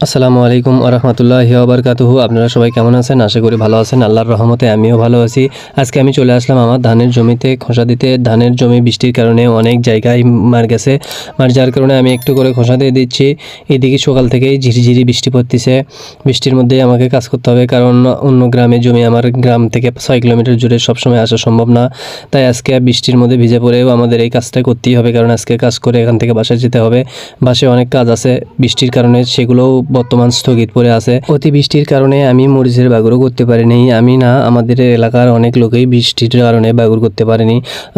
আসসালামু আলাইকুম আরহামতুল্লাহি আবরকাতুহু আপনারা সবাই কেমন আছেন? আশা করি ভালো আছেন। আল্লাহর রহমতে আমিও ভালো আছি। আজকে আমি চলে আসলাম আমার ধানের জমিতে। খোসা দিতে। ধানের জমি বৃষ্টির কারণে অনেক জায়গায় মার গেছে। মার যার কারণে আমি একটু করে খোসা দিয়ে দিচ্ছি। এদিকে সকাল থেকেই ঝিরিঝিরি বৃষ্টি পড়তেছে। বৃষ্টির মধ্যেই আমাকে কাজ করতে হবে কারণ অন্য গ্রামে জমি আমার গ্রাম থেকে ছয় কিলোমিটার জুড়ে সবসময় আসা সম্ভব না। তাই আজকে বৃষ্টির মধ্যে ভিজে পড়েও আমাদের এই কাজটা করতেই হবে কারণ আজকে কাজ করে এখান থেকে বাসায় যেতে হবে। বাসায় অনেক কাজ আছে। বৃষ্টির কারণে সেগুলোও বর্তমান স্থগিত পড়ে আছে। অতি বৃষ্টির কারণে আমি মরিচের বাগুরও করতে পারিনি। আমি না, আমাদের এলাকার অনেক লোকেই বৃষ্টির কারণে বাগুর করতে পারেনি।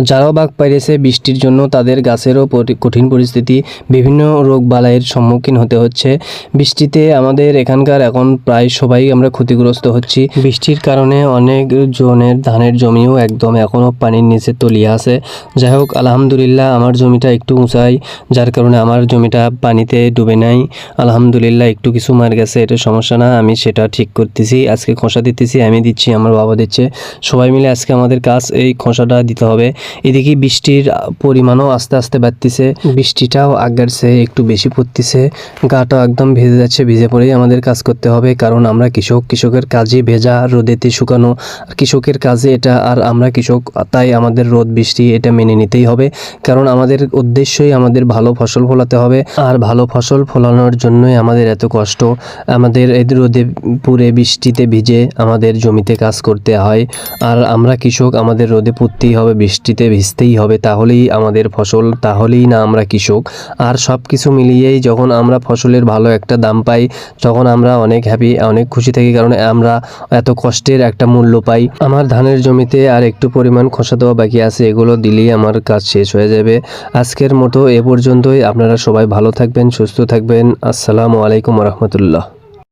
যারাও বাঘ পাইরেছে, বৃষ্টির জন্য তাদের গাছেরও কঠিন পরিস্থিতি, বিভিন্ন রোগ বালাইয়ের সম্মুখীন হতে হচ্ছে। বৃষ্টিতে আমাদের এখানকার এখন প্রায় সবাই আমরা ক্ষতিগ্রস্ত হচ্ছি। বৃষ্টির কারণে অনেক জনের ধানের জমিও একদম এখনও পানির নিচে তলিয়ে আছে। যাই হোক, আলহামদুলিল্লাহ আমার জমিটা একটু উঁচাই, যার কারণে আমার জমিটা পানিতে ডুবে নাই। আলহামদুলিল্লাহ একটু কিছু মার গেছে এটা সমস্যা না, আমি সেটা ঠিক করতেছি, আজকে খোসা দিতেছি, আমি দিচ্ছি, আমার বাবা দিচ্ছে। সবাই মিলে আজকে আমাদের কাজ এই খোসাটা দিতে হবে। এদিকে বৃষ্টির পরিমাণও আস্তে আস্তে বাড়তেছে, বৃষ্টিটাও আগের চেয়ে একটু বেশি পড়তেছে। গাটা একদম ভেজে যাচ্ছে, ভিজে পড়েই আমাদের কাজ করতে হবে, কারণ আমরা কৃষক, কৃষকের কাজে ভেজা রোদেতে শুকানো। কৃষকের কাজে এটা, আর আমরা কৃষক, তাই আমাদের রোদ, বৃষ্টি এটা মেনে নিতেই হবে, কারণ আমাদের উদ্দেশ্যই আমাদের ভালো ফসল ফলাতে হবে। আর ভালো ফসল ফলানোর জন্যই আমাদের এত কষ্ট। আমাদের এই রোদে পুরে বৃষ্টিতে ভিজে আমাদের জমিতে কাজ করতে হয়। আর আমরা কৃষক, আমাদের রোদে পুড়তেই হবে, বৃষ্টিতে ভিজতেই হবে, তাহলেই আমাদের ফসল, তাহলেই না আমরা কৃষক। আর সব কিছু মিলিয়েই যখন আমরা ফসলের ভালো একটা দাম পাই, তখন আমরা অনেক হ্যাপি অনেক খুশি থাকি, কারণ আমরা এত কষ্টের একটা মূল্য পাই। আমার ধানের জমিতে আর একটু পরিমাণ খসা দেওয়া বাকি আছে, এগুলো দিলেই আমার কাজ শেষ হয়ে যাবে। আজকের মতো এ পর্যন্তই, আপনারা সবাই ভালো থাকবেন, সুস্থ থাকবেন, আসসালামু আলাইকুম রহমতুল্লাহ